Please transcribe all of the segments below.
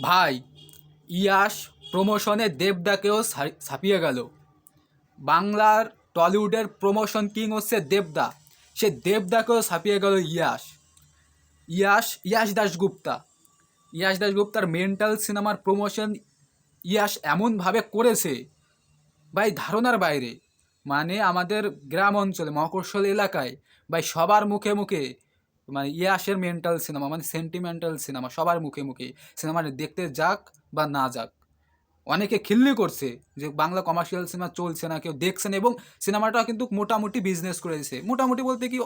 ভাই, ইয়াশ প্রমোশনে দেবদাকেও ছাপিয়ে গেল। বাংলার টলিউডের প্রমোশন কিং হচ্ছে দেবদা। সে দেবদাকেও ছাপিয়ে গেল ইয়াশ। ইয়াশ ইয়াশ দাশগুপ্তা। ইয়াশ দাশগুপ্তার মেন্টাল সিনেমার প্রমোশন ইয়াশ এমনভাবে করেছে, ভাই, ধারণার বাইরে। মানে আমাদের গ্রাম অঞ্চলে মহাকৌশল এলাকায়, ভাই, সবার মুখে মুখে মানে ইয়াসের মেন্টাল সিনেমা মানে সেন্টিমেন্টাল সিনেমা সবার মুখে মুখে। সিনেমাটা দেখতে যাক বা না যাক। অনেকে খিল্লি করছে যে বাংলা কমার্শিয়াল সিনেমা চলছে না, কেউ দেখছে না এবং সিনেমাটা কিন্তু মোটামুটি বিজনেস করেছে মোটামুটি বলতে কি,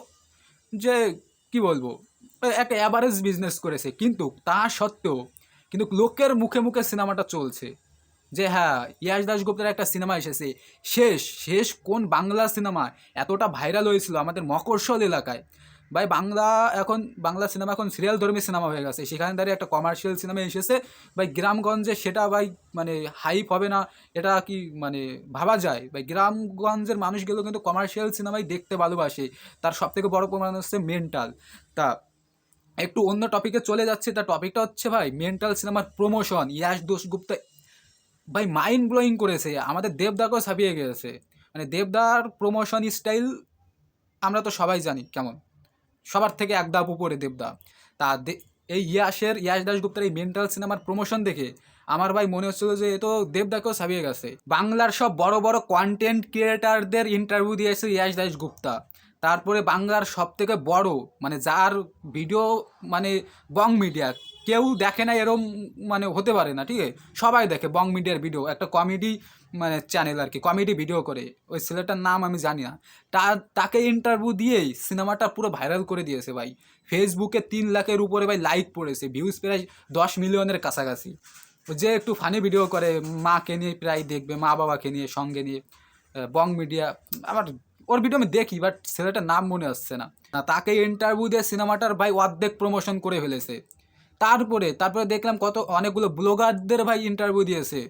যে কি বলব, একটা অ্যাভারেজ বিজনেস করেছে। কিন্তু তা সত্ত্বেও কিন্তু লোকের মুখে মুখে সিনেমাটা চলছে। যে হ্যাঁ ইয়াশ দাশগুপ্তের একটা সিনেমা এসেছে। শেষ শেষ কোন বাংলা সিনেমা এতটা ভাইরাল হয়েছিল আমাদের মকরশল এলাকায়? ভাই বাংলা এখন, বাংলা সিনেমা এখন সিরিয়াল ধর্মী সিনেমা হয়ে গেছে। সেখানে দাঁড়িয়ে একটা কমার্শিয়াল সিনেমা এসেছে। ভাই গ্রামগঞ্জে সেটা ভাই মানে হাইপ হবে না, এটা কি মানে ভাবা যায়? ভাই গ্রামগঞ্জের মানুষগুলো কিন্তু কমার্শিয়াল সিনেমাই দেখতে ভালোবাসে। তার সবথেকে বড় প্রমাণ হচ্ছে মেন্টাল তা একটু অন্য টপিকে চলে যাচ্ছে। তার টপিকটা হচ্ছে ভাই মেন্টাল সিনেমার প্রমোশন ইয়াশ দাশগুপ্তা ভাই মাইন্ড ব্লোয়িং করেছে। আমাদের দেবদাকেও ছাপিয়ে গেছে। মানে দেবদার প্রমোশন স্টাইল আমরা তো সবাই জানি কেমন। সবার থেকে এক ধাপ উপরে দেবদা। তা এই ইয়াসের, ইয়াস দাসগুপ্তার এই মেন্টাল সিনেমার প্রমোশন দেখে আমার ভাই মনে হচ্ছিল যে এ তো দেবদাকেও ছাপিয়ে গেছে। বাংলার সব বড় বড় কন্টেন্ট ক্রিয়েটারদের ইন্টারভিউ দিয়েছে ইয়াস দাসগুপ্তা তারপরে বাংলার সব থেকে বড় মানে যার ভিডিও মানে বং মিডিয়া কেউ দেখে না এরম মানে হতে পারে না ঠিক আছে? সবাই দেখে বং মিডিয়ার ভিডিও একটা কমেডি মানে চ্যানেল আর কি কমেডি ভিডিও করে। ওই ছেলেটার নাম আমি জানি না। তা তাকে ইন্টারভিউ দিয়েই সিনেমাটা পুরো ভাইরাল করে দিয়েছে ভাই। ফেসবুকে তিন লাখের উপরে ভাই লাইক পড়েছে ভিউজ প্রায় দশ মিলিয়নের কাছাকাছি। যে একটু ফানি ভিডিও করে মাকে নিয়ে প্রায় দেখবে মা বাবাকে নিয়ে সঙ্গে নিয়ে বং মিডিয়া আমার ওর ভিডিও আমি দেখি বাট ছেলেটার নাম মনে আসছে না, তাকে ইন্টারভিউ দিয়ে সিনেমাটার ভাই অর্ধেক প্রমোশন করে ফেলেছে। তারপরে তারপরে দেখলাম কত, অনেকগুলো ব্লগারদের ভাই ইন্টারভিউ দিয়েছে।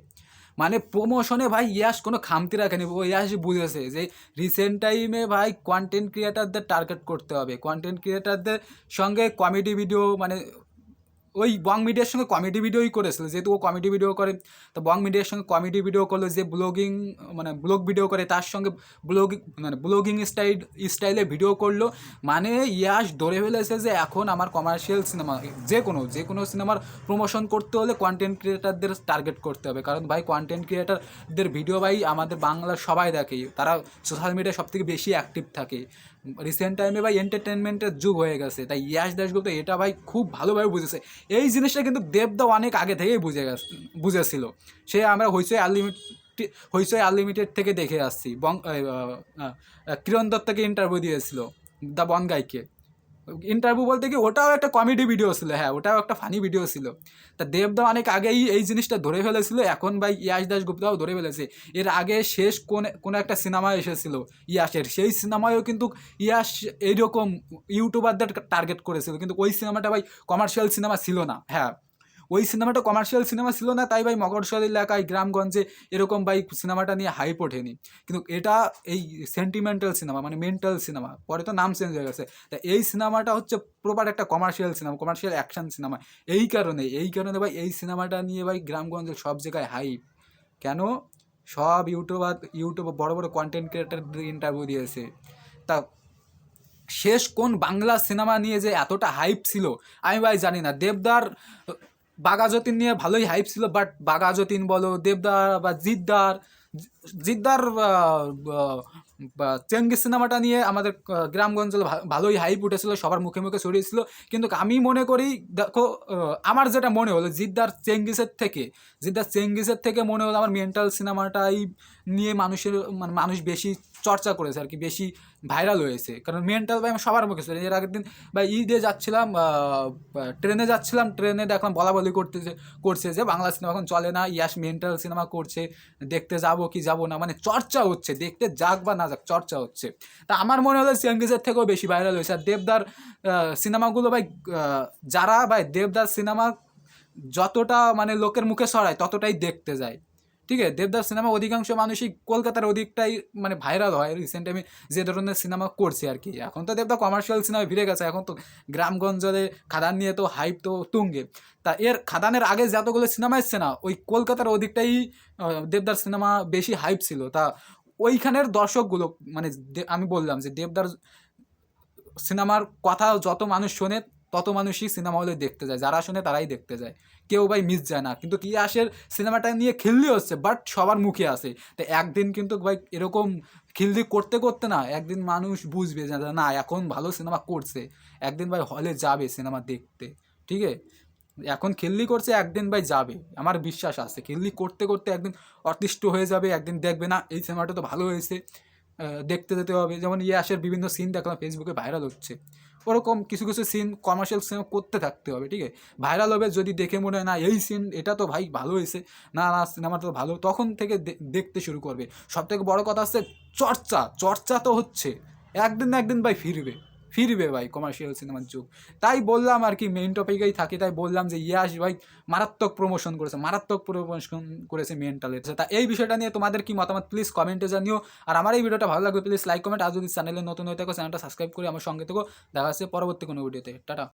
মানে প্রমোশনে ভাই ইয়াস কোনো খামতি রাখেনি, ও ইয়াস বুঝেছে যে রিসেন্ট টাইমে ভাই কন্টেন্ট ক্রিয়েটারদের টার্গেট করতে হবে। কন্টেন্ট ক্রিয়েটারদের সঙ্গে কমেডি ভিডিও মানে ওই বং মিডিয়ার সঙ্গে কমেডি ভিডিওই করেছিল, যেহেতু ও কমেডি ভিডিও করে, তো বং মিডিয়ার সঙ্গে কমেডি ভিডিও করল যে ব্লগিং মানে ব্লগ ভিডিও করে, তার সঙ্গে ব্লগিং মানে ব্লগিং স্টাইল স্টাইলে ভিডিও করল মানে ইয়াস ধরে ফেলেছে যে এখন আমার কমার্শিয়াল সিনেমা যে কোনো যে কোনো সিনেমার প্রমোশন করতে হলে কন্টেন্ট ক্রিয়েটারদের টার্গেট করতে হবে, কারণ ভাই কন্টেন্ট ক্রিয়েটারদের ভিডিও ভাই আমাদের বাংলার সবাই দেখে, তারা সোশ্যাল মিডিয়ায় সব থেকে বেশি অ্যাক্টিভ থাকে। রিসেন্ট টাইমে ভাই এন্টারটেনমেন্টের যুগ হয়ে গেছে। তাই ইয়াশ দাসগুপ্ত এটা ভাই খুব ভালোভাবে বুঝেছে। এই জিনিসটা কিন্তু দেবদা অনেক আগে থেকেই বুঝে গেছে, বুঝেছিল। সে আমরা হইচই আনলিমিটেড হইচই আনলিমিটেড থেকে দেখে আসছি। বং কিরণ দত্তকে ইন্টারভিউ দিয়েছিল দ্য বন গাইকে। ইন্টারভিউ বলতে কি, ওটাও একটা কমেডি ভিডিও ছিল হ্যাঁ ওটাও একটা ফানি ভিডিও ছিল। তা দেবদা অনেক আগেই এই জিনিসটা ধরে ফেলেছিল, এখন ভাই ইয়াশ দাসগুপ্তাও ধরে ফেলেছে। এর আগে শেষ কোন, কোনো একটা সিনেমা এসেছিল, ইয়াসের। সেই সিনেমায়ও কিন্তু ইয়াস এইরকম ইউটিউবারদের টার্গেট করেছিল, কিন্তু ওই সিনেমাটা ভাই কমার্শিয়াল সিনেমা ছিল না হ্যাঁ। ওই সিনেমাটা কমার্শিয়াল সিনেমা ছিল না, তাই ভাই মকরশল এলাকায়, গ্রামগঞ্জে এরকম ভাই সিনেমাটা নিয়ে হাইপ ওঠেনি। কিন্তু এটা এই সেন্টিমেন্টাল সিনেমা মানে মেন্টাল সিনেমা পরে তো নাম চেঞ্জ হয়ে গেছে। তা এই সিনেমাটা হচ্ছে প্রপার একটা commercial cinema commercial action cinema এই কারণে এই কারণে ভাই এই সিনেমাটা নিয়ে ভাই গ্রামগঞ্জে সব জায়গায় হাইপ কেন? সব ইউটিউবার ইউটিউব বড় বড় কন্টেন্ট ক্রিয়েটারদের ইন্টারভিউ দিয়েছে। তা শেষ কোন বাংলা সিনেমা নিয়ে যে এতটা হাইপ ছিল, আমি ভাই জানি না। দেবদার বাগাযতীন নিয়ে ভালোই হাইপ ছিল বাট বাঘা যতীন বলো দেবদার বা জিদ্দার জিদ্দার চেঙ্গিস সিনেমাটা নিয়ে আমাদের গ্রামগঞ্জে ভালোই হাইপ উঠেছিল, সবার মুখে মুখে ছড়িয়েছিল। কিন্তু আমি মনে করি, দেখো আমার যেটা মনে হলো, জিদ্দার চেঙ্গিসের থেকে, জিদ্দার চেঙ্গিসের থেকে মনে হলো আমার মেন্টাল সিনেমাটাই নিয়ে মানুষের মানে মানুষ বেশি চর্চা করেছে আর কি, বেশি ভাইরাল হয়েছে। কারণ মেন্টাল ভাই আমি সবার মুখে এর আগের দিন বা ঈদে যাচ্ছিলাম ট্রেনে যাচ্ছিলাম, ট্রেনে দেখলাম বলা বলি করতেছে, করছে যে বাংলা সিনেমা এখন চলে না, ইয়াস মেন্টাল সিনেমা করছে, দেখতে যাব কি যাব না মানে চর্চা হচ্ছে, দেখতে যাক বা না যাক, চর্চা হচ্ছে। তা আমার মনে হলো চেঙ্গিসের থেকেও বেশি ভাইরাল হয়েছে। আর দেবদার সিনেমাগুলো ভাই যারা ভাই দেবদার সিনেমা যতটা মানে লোকের মুখে সরায় ততটাই দেখতে যায়। ঠিক আছে? দেবদার সিনেমা অধিকাংশ মানুষই কলকাতার অধিকটাই মানে ভাইরাল হয় রিসেন্ট আমি যে ধরনের সিনেমা করছি আর কি। এখন তো দেবদা কমার্শিয়াল সিনেমা ফিরে গেছে, এখন তো গ্রামগঞ্জে খাদান নিয়ে তো হাইপ তো তুঙ্গে। তা এর খাদানের আগে যতগুলো সিনেমা এসছে না, ওই কলকাতার অধিকটাই দেবদার সিনেমা বেশি হাইপ ছিল। তা ওইখানের দর্শকগুলো মানে আমি বললাম যে দেবদার সিনেমার কথা যত মানুষ শোনে, তত মানুষই সিনেমা হলে দেখতে যায়। যারা শোনে তারাই দেখতে যায়। কেউ ভাই মিস যায় না। কিন্তু কি আসের সিনেমাটা নিয়ে খিল্লি হচ্ছে বাট সবার মুখে আসে তো একদিন কিন্তু ভাই এরকম খিল্লি করতে করতে না, একদিন মানুষ বুঝবে যে না এখন ভালো সিনেমা করছে। একদিন ভাই হলে যাবে সিনেমা দেখতে। ঠিক? আছে এখন খিল্লি করছে, একদিন ভাই যাবে, আমার বিশ্বাস আছে। খেললি করতে করতে একদিন অতিষ্ঠ হয়ে যাবে, একদিন দেখবে না, এই সিনেমাটা তো ভালো হয়েছে দেখতে যেতে হবে। যেমন ইয়াসের বিভিন্ন সিন দেখলাম ফেসবুকে ভাইরাল হচ্ছে। ওরকম কিছু কিছু সিন কমার্শিয়াল সিনেমা করতে থাকতে হবে, ঠিক আছে? ভাইরাল হবে যদি দেখে মনে হয়, না, এই সিন এটা তো ভাই ভালো হয়েছে, না না সিনেমাটা তো ভালো তখন থেকে দেখতে শুরু করবে। সব থেকে বড় কথা হচ্ছে, চর্চা চর্চা তো হচ্ছে। একদিন না একদিন ভাই ফিরবে। ফিরবে ভাই কমার্শিয়াল সিনেমার যুগ। তাই বললাম আর কি মেন টপিকেই থাকি, তাই বললাম যে ইয়াস ভাই, মারাত্মক প্রমোশন করেছে, মারাত্মক প্রমোশন করেছে মেন্টালে তা এই বিষয়টা নিয়ে তোমাদের কি মতামত? প্লিজ কমেন্টে জানিও। আর আমার এই ভিডিওটা ভালো লাগবে প্লিজ লাইক কমেন্ট আর যদি চ্যানেলে নতুন হয়ে থাকো চ্যানেলটা সাবস্ক্রাইব করে আমার সঙ্গে থেকো। দেখা যাচ্ছে পরবর্তী কোনো ভিডিওতে টাটা।